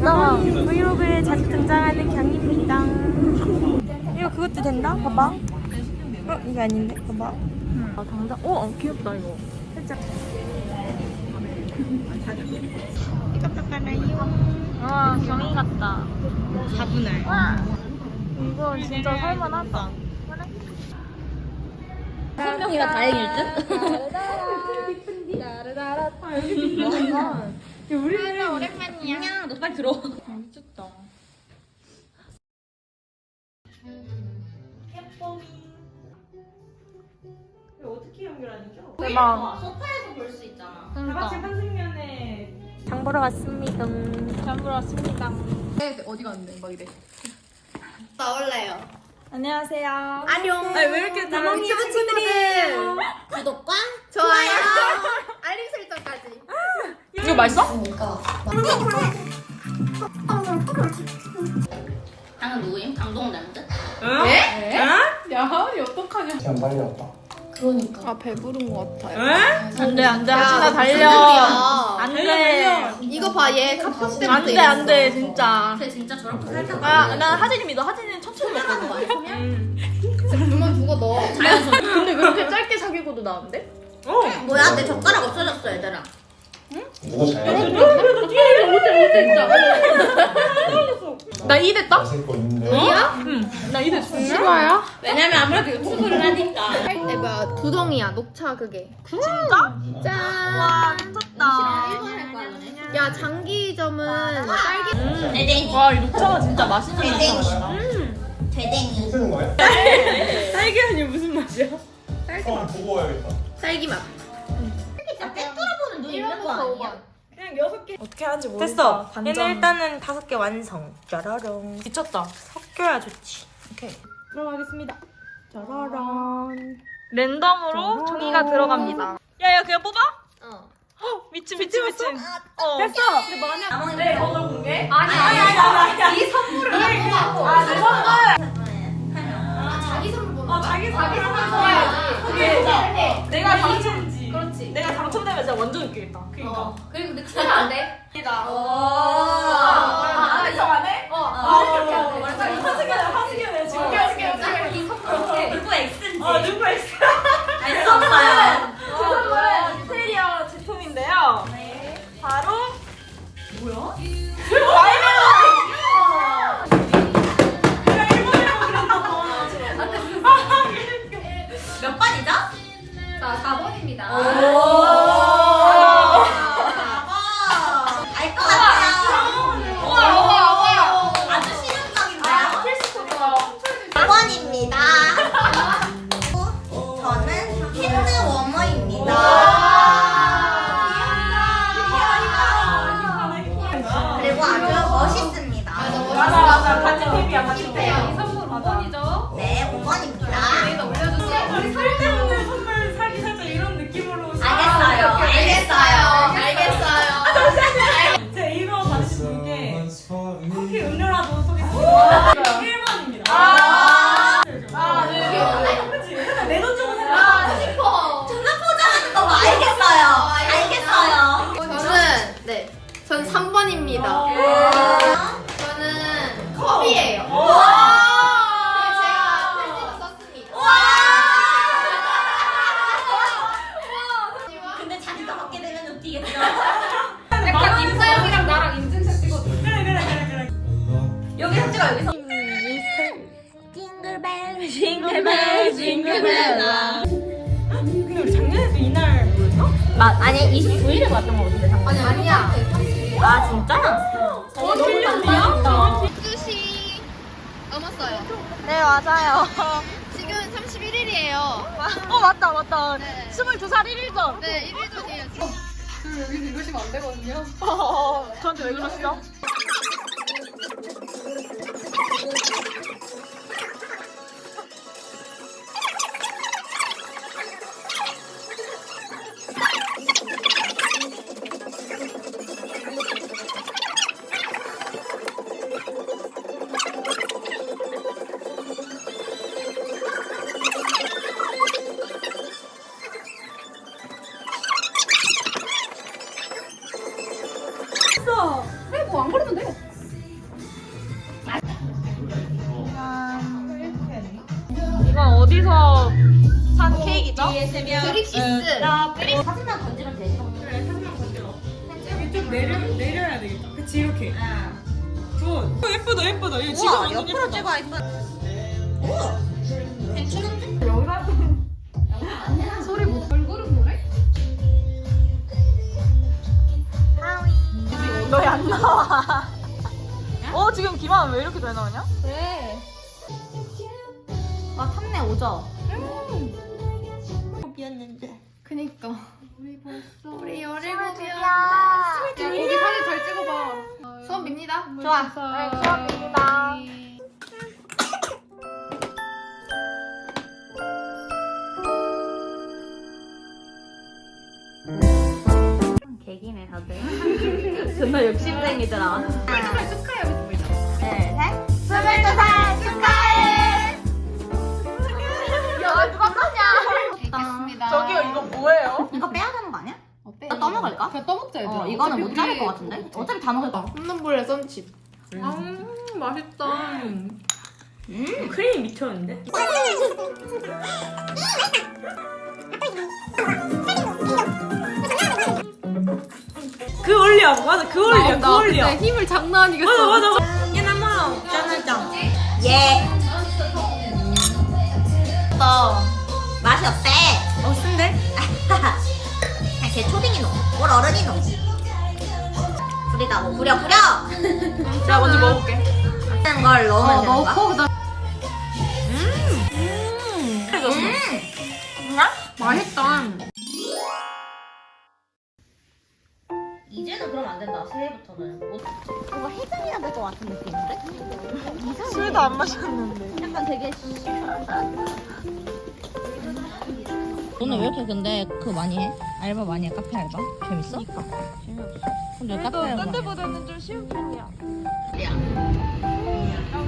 이따가 브이로그에 자주 등장하는 경입니다. 이거 그것도 된다? 봐봐. 어, 이거 아닌데? 봐봐. 아, 당장. 어, 어, 귀엽다, 이거. 살짝. 이것도 깔아요. 와, 경이 같다. 4분할. 와, 이거 진짜 살만하다. 한 명이라 다행일 듯? 우리는 오랜만이야. 그냥 너 빨리 들어. 미쳤다. 어떻게 연결하는 겨? 대박. 소파에서 볼 수 있잖아. 다 같이 한승연에 장 보러 왔습니다. 장 보러 왔습니다. 어디 갔는데 막 이래. 나올래요. 안녕하세요. 안녕. 왜 이렇게 다른 유튜브 친구들 구독과 좋아요. 알림 설정까지. 이거 맛있어? 당은 누구임? 강동 닮은 네? 야, 어떡하냐. 그냥 빨리 왔다. 그러니까. 아, 배부른 것 같아요. 안돼 안돼 야, 하진아 달려. 안돼. 이거 봐, 얘 카폰 때부터 안돼 안돼 진짜. 쟤 진짜 저렇게 살짝. 아난 하진이 믿어. 하진이는 천천히 먹거든. 그만 죽어, 너. 자연스럽게. 근데 그렇게 짧게 사귀고도 나온대? 뭐야? 내 젓가락 없어졌어, 얘들아. 누구 잘? 나이 됐다? 마실 거 있는데. 나 이제 싫어요? 왜냐면 아무래도 유튜브를 하니까. 에, 뭐야, 두덩이야, 녹차 그게. 진짜? 짠! 와 미쳤다. 야, 장기점은 딸기. 대댕이. 와 이 녹차가 진짜 맛있는 대댕이. 맛이다. 대댕이. 쓰는 거야? 딸기향이 무슨 맛이야? 어, 보고 와야겠다. 딸기 맛. 진짜 꿰뚫어보는 눈 있는 거 아니야? 그냥 여섯 개. 어떻게 하는지 모르겠다. 됐어. 얘는 일단은 다섯 개 완성. 짜라랑. 미쳤다. 섞여야 좋지. 오케이. 들어가겠습니다. 짜라란. 랜덤으로 종이가 들어갑니다. 야 야 그냥 뽑아? 어. 미친 미친 미친. 어. 됐어! 근데 만약. 나만 네 오늘 공개? 아니, 아니, 아니. 이 선물을 웃기겠다. 그니까. 어. 그리고 근데 투자가 안 돼. 이다. 아, 당첨 안 해? 어, 아, 아, 이렇게 안 돼. 하승연아, 하승연아 지금. 오케이. 이 선물 오케이. 누구 X인지. 어, 누구 있 같은 못 뛰겠죠? 약간 임사영이랑 나랑 인증샷 찍어. 그래 그래 그래 그래. 여기서 찍어 여기서. 징글벨 징글벨 징글벨 근데 우리 작년에도 이날 뭐였어? 아니 29일에 봤던 거 같은데 아니야 아 진짜? 어 실력이야? 12시 넘었어요. 네 맞아요. 지금 31일이에요. 어 맞다 맞다. 네. 22살 1일 전. 네, 1일 여기서 이러시면 안 되거든요. 어, 저한테 왜 그러시죠? 케이크죠? 드립시스. 사진만 건지면 되지 좀 내려, 내려야 되겠다 그치 이렇게 굿 어, 예쁘다 예쁘다 이거 지금 우와 완전 옆으로 예쁘다. 찍어 이쁜 우와 괜찮은데? 소리 못 걸그룹 노래? 너희 안 나와 어 지금 김하은 왜 이렇게 잘 나오냐? 네. 아 탐내 오죠? 그 수업 밉니다. 좋아. 네, 수업 밉니다. 개기네 다들 존나 욕심쟁이더라 축하해, 축하해. 여기서 보이자. 둘셋 스물두 살 축하해 야 누가 알겠습니다. 저기요 이거 뭐예요? 떠먹을까? 그냥 떠먹자, 얘들아. 어 이거는 못 자를 것 같은데? 어차피 다 먹을 거야 홈런볼에 썬칩. 음, 맛있다. 음 크림 미쳤는데? 그 원리야 맞아 그 원리야 그 원리야 힘을 장난 아니겠어. 맞아 맞아 맞아 얘나마 짠짠 예. 또 맛이 어때? 어 쓴데? 걔 초딩이 놈, 뭘 어른이 놈. 부리다 뭐 부려 부려. 제가 먼저 먹어볼게 하는 걸 넣으면 어, 되는 거야? 넣고 그다음 해줬어 음. 맛있다. 이제는 그러면 안 된다. 새해부터는 뭐 뭔가 해장해야 될 것 같은 느낌인데? 술도 안 마셨는데 약간 되게 너는 왜 이렇게 근데 그거 많이 해? 알바 많이 해? 카페 알바? 재밌어? 재미없어. 근데 왜 카페 그래도 알바? 딴 데보다는 좀 쉬운 편이야 와우